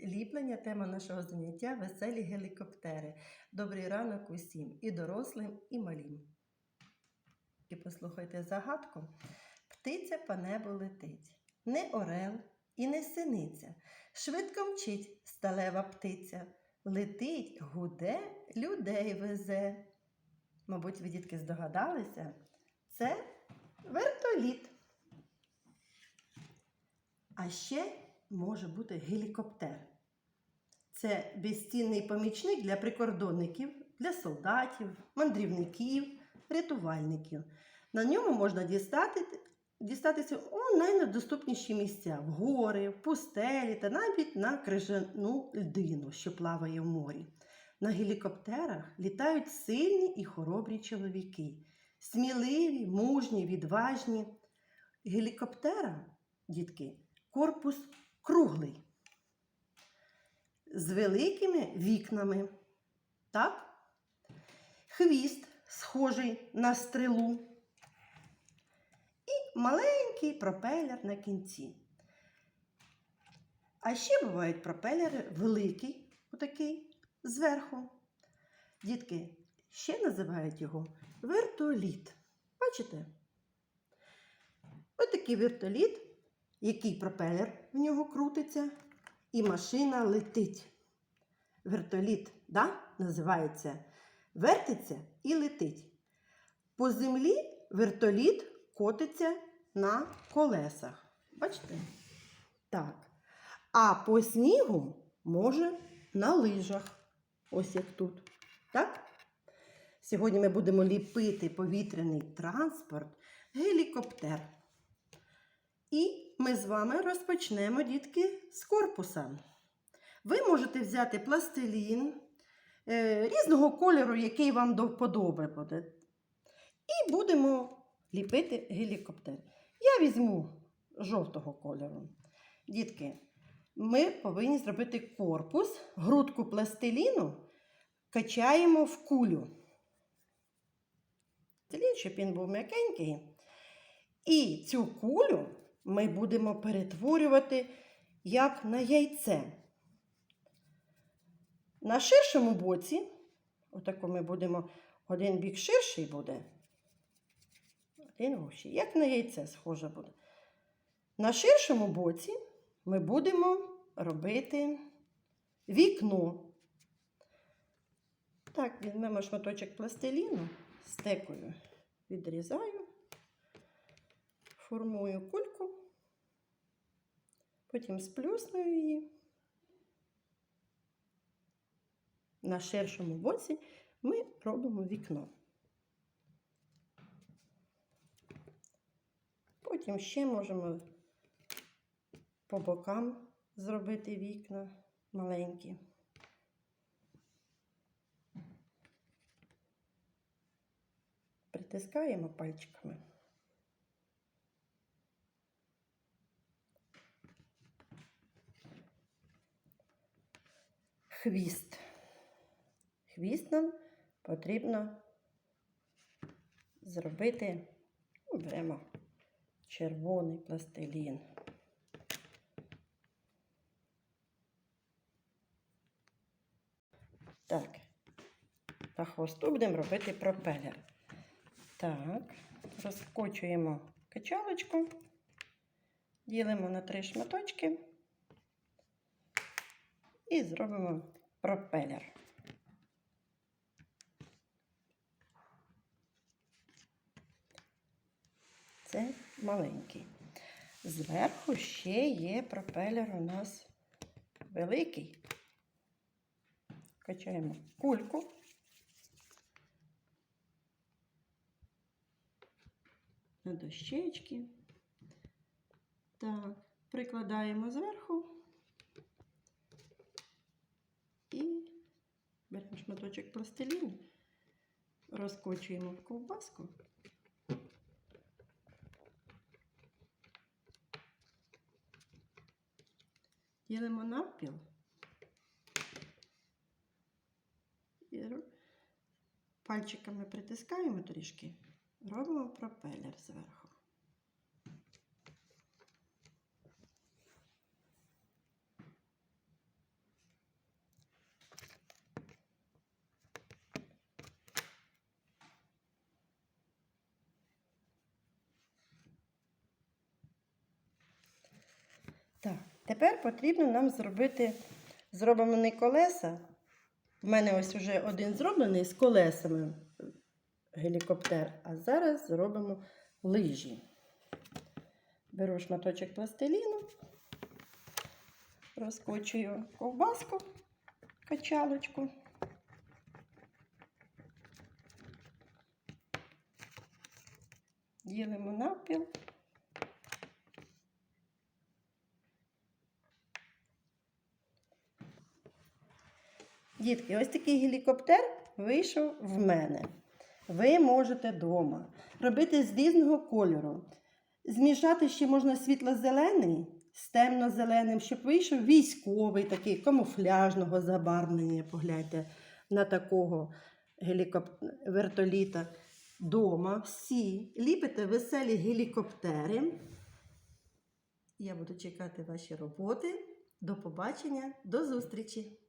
Ліплення тема нашого заняття веселі гелікоптери. Добрий ранок усім, і дорослим, і малім. І послухайте загадку. Птиця по небу летить, не орел і не синиця. Швидко мчить сталева птиця. Летить, гуде, людей везе. Мабуть, ви дітки здогадалися, це вертоліт. А ще може бути гелікоптер. Це безцінний помічник для прикордонників, для солдатів, мандрівників, рятувальників. На ньому можна дістати, дістатися у найнедоступніші місця в гори, в пустелі та навіть на крижану льдину, що плаває в морі. На гелікоптерах літають сильні і хоробрі чоловіки, сміливі, мужні, відважні. Гелікоптера, дітки, корпус круглий, з великими вікнами. Так? Хвіст схожий на стрілу. І маленький пропелер на кінці. А ще бувають пропелери великий, отакий, зверху. Дітки, ще називають його вертоліт. Бачите? Отакий вертоліт який пропелер в нього крутиться, і машина летить. Вертоліт да, називається вертиться і летить. По землі вертоліт котиться на колесах. Бачите? Так. А по снігу може на лижах. Ось як тут. Так? Сьогодні ми будемо ліпити повітряний транспорт, гелікоптер. І ми з вами розпочнемо, дітки, з корпуса. Ви можете взяти пластилін е, різного кольору, який вам до вподоби буде. І будемо ліпити гелікоптер. Я візьму жовтого кольору. Дітки, ми повинні зробити корпус, грудку пластиліну качаємо в кулю. Пластилін, щоб він був м'якенький. І цю кулю ми будемо перетворювати як на яйце. На ширшому боці, отако ми будемо, один бік ширший буде, один вущий, як на яйце схоже буде. На ширшому боці ми будемо робити вікно. Так, візьмемо шматочок пластиліну, стекою відрізаю формую кульку, потім сплюсную її. На ширшому боці ми робимо вікно. Потім ще можемо по бокам зробити вікна маленькі. Притискаємо пальчиками. Хвіст. Хвіст нам потрібно зробити, ну, беремо червоний пластилін. Так, на хвосту будемо робити пропелер. Так, розкочуємо качалочку, ділимо на три шматочки і зробимо пропелер. Це маленький. Зверху ще є пропелер у нас великий. Качаємо кульку. На дощечки. Так, прикладаємо зверху. І беремо шматочок пластиліну, розкочуємо в ковбаску. Ділимо навпіл. Пальчиками притискаємо трішки, робимо пропелер зверху. Тепер потрібно нам зробити зроблені колеса. У мене ось вже один зроблений з колесами гелікоптер, а зараз зробимо лижі. Беру шматочок пластиліну, розкочую ковбаску, качалочку. Ділимо навпіл. Дітки, ось такий гелікоптер вийшов в мене. Ви можете вдома робити з різного кольору. Змішати ще можна світло-зелений з темно-зеленим, щоб вийшов військовий, такий камуфляжного забарвлення. Погляньте на такого гелікоп... вертоліта. Дома всі ліпите веселі гелікоптери. Я буду чекати ваші роботи. До побачення, до зустрічі!